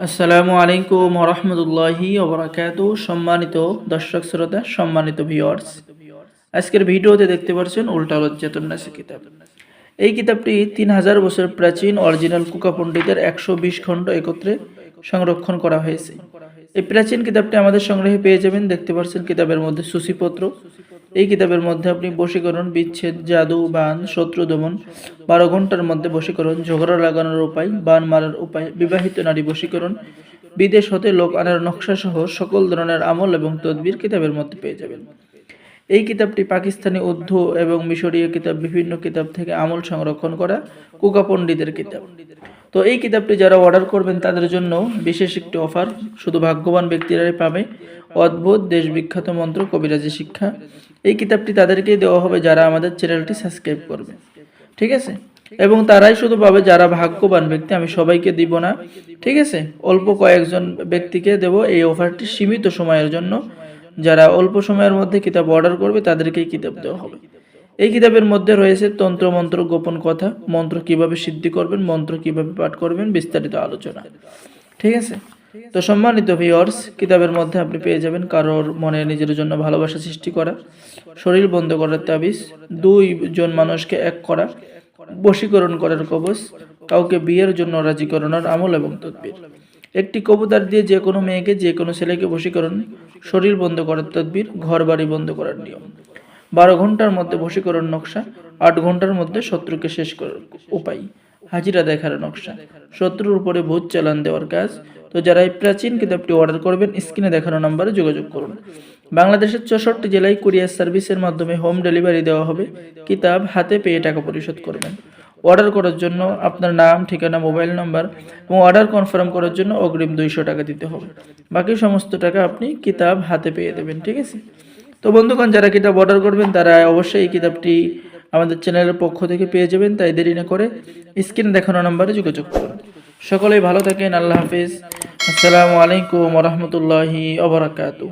আসসালামু আলাইকুম রহমতুল্লাহি ওবরাকাত সম্মানিত দর্শক শ্রোতা, সম্মানিত ভিউয়ার্স আজকের ভিডিওতে দেখতে পাচ্ছেন উল্টা লজ্জাতুন্নাসি কিতাব। এই কিতাবটি তিন হাজার বছর প্রাচীন অরিজিনাল কুকা পণ্ডিতের একশো বিশ খণ্ড একত্রে সংরক্ষণ করা হয়েছে। এই প্রাচীন কিতাবটি আমাদের সংগ্রহে পেয়ে যাবেন। দেখতে পাচ্ছেন কিতাবের মধ্যে সূচিপত্র এই কিতাবের মধ্যে আপনি বশীকরণ বিচ্ছেদ, জাদু, বান, শত্রু, দমন, বারো ঘণ্টার মধ্যে বশীকরণ ঝগড়া লাগানোর উপায়, বান মারার উপায়, বিবাহিত নারী বশীকরণ বিদেশ হতে লোক আনার নকশা সহ সকল ধরনের আমল এবং তদবির কিতাবের মধ্যে পেয়ে যাবেন। এই কিতাবটি পাকিস্তানি উর্দু এবং মিশরীয় কিতাব, বিভিন্ন কিতাব থেকে আমল সংরক্ষণ করা কুকা পণ্ডিতের কিতাব। তো এই কিতাবটি যারা অর্ডার করবেন, তাদের জন্য বিশেষ একটি অফার শুধু ভাগ্যবান ব্যক্তিরাই পাবে। অদ্ভুত দেশ বিখ্যাত মন্ত্র, কবিরাজি শিক্ষা। এই কিতাবটি তাদেরকেই দেওয়া হবে যারা আমাদের চ্যানেলটি সাবস্ক্রাইব করবে। ঠিক আছে? এবং তারাই শুধু পাবে যারা ভাগ্যবান ব্যক্তি, আমি সবাইকে দিব না। ঠিক আছে? অল্প কয়েকজন ব্যক্তিকে দেব এই অফারটি সীমিত সময়ের জন্য। যারা অল্প সময়ের মধ্যে কিতাব অর্ডার করবে, তাদেরকেই কিতাব দেওয়া হবে। এই কিতাবের মধ্যে রয়েছে তন্ত্র, মন্ত্র, গোপন কথা, মন্ত্র কীভাবে সিদ্ধি করবেন, মন্ত্র কীভাবে পাঠ করবেন, বিস্তারিত আলোচনা। ঠিক আছে? তো সম্মানিত ভিওর্স কিতাবের মধ্যে আপনি পেয়ে যাবেন কারোর মনে নিজের জন্য ভালোবাসা সৃষ্টি করা, শরীর বন্ধ করার তাবিজ, দুই জন মানুষকে এক করা, বশীকরণ করার কবচ, কাউকে বিয়ের জন্য রাজি করানোর আমল এবং তদবির। একটি কবুতর দিয়ে যে কোনো মেয়েকে, যে কোনো ছেলেকে বশীকরণ, শরীর বন্ধ করার তদবির ঘর বাড়ি বন্ধ করার নিয়ম। বারো ঘণ্টার মধ্যে বশীকরণ নকশা, আট ঘণ্টার মধ্যে শত্রুকে শেষ করার উপায়। হাজিরা দেখার নকশা। শত্রুর উপরে ভূত চালান দেওয়ার কাজ। তো যারা এই প্রাচীন কিতাবটি অর্ডার করবেন, স্ক্রিনে দেখানো নম্বরে যোগাযোগ করুন। বাংলাদেশের চৌষট্টি জেলায় কুরিয়ার সার্ভিসের মাধ্যমে হোম ডেলিভারি দেওয়া হবে। কিতাব হাতে পেয়ে টাকা পরিশোধ করবেন। অর্ডার করার জন্য আপনার নাম, ঠিকানা, মোবাইল নাম্বার এবং অর্ডার কনফার্ম করার জন্য অগ্রিম দুইশো টাকা দিতে হবে। বাকি সমস্ত টাকা আপনি কিতাব হাতে পেয়ে দেবেন, ঠিক আছে? তো বন্ধুগণ, যারা কিতাব অর্ডার করবেন, তারা অবশ্যই এই কিতাবটি আমাদের চ্যানেলের পক্ষ থেকে পেয়ে যাবেন। তাই দেরি না করে স্ক্রিন দেখানো নাম্বারে যোগাযোগ করুন। সকলেই ভালো থাকেন। আল্লাহ হাফিজ। আসসালামু আলাইকুম রহমতুল্লাহি অবরাকাতু